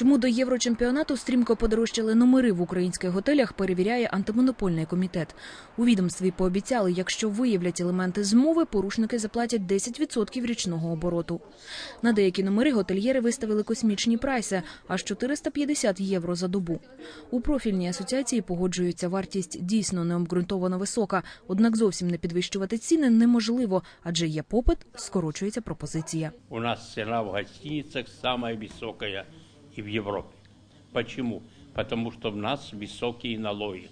Чому до єврочемпіонату стрімко подорожчали номери в українських готелях, перевіряє антимонопольний комітет. У відомстві пообіцяли, якщо виявлять елементи змови, порушники заплатять 10% річного обороту. На деякі номери готельєри виставили космічні прайси – аж 450 євро за добу. У профільній асоціації погоджуються, вартість дійсно необґрунтовано висока, однак зовсім не підвищувати ціни неможливо, адже є попит, скорочується пропозиція. У нас цена в гостиницах самая высокая и в Европе. Почему? Потому что у нас высокие налоги.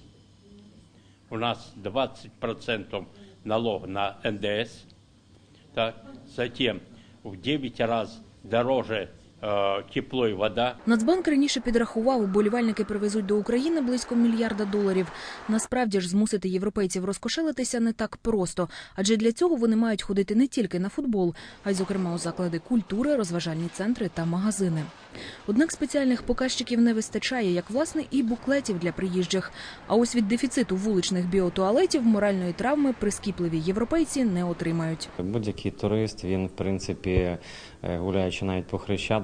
У нас 20% налог на НДС, так, затем в 9 раз дороже тепло и вода, Нацбанк раніше підрахував, уболівальники привезуть до України близько мільярда доларів. Насправді ж змусити європейців розкошелитися не так просто, адже для цього вони мають ходити не тільки на футбол, а й, зокрема, у заклади культури, розважальні центри та магазини. Однак спеціальних показчиків не вистачає, як власне і буклетів для приїжджих. А ось від дефіциту вуличних біотуалетів моральної травми прискіпливі європейці не отримають. Будь-який турист, він, в принципі, е, гуляючи навіть по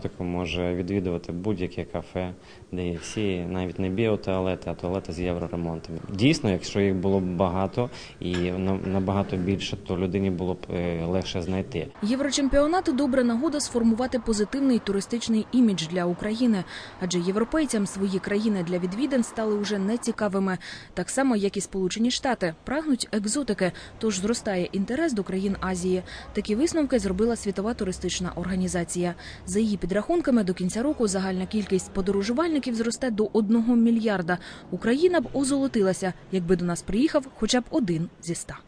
Хрещатику, може відвідувати будь-яке кафе, де є всі, навіть не біотуалети, а туалети з євроремонтом. Дійсно, якщо їх було б багато і на- набагато більше, то людині було б е, легше знайти. Єврочемпіонат – добра нагода сформувати позитивний туристичний імідж для України, адже європейцям свої країни для відвідин стали уже нецікавими, так само як і Сполучені Штати прагнуть екзотики, тож зростає інтерес до країн Азії. Такі висновки зробила світова туристична організація. За її підрахунками, до кінця року загальна кількість подорожувальників зросте до одного мільярда. Україна б озолотилася, якби до нас приїхав хоча б один зі ста.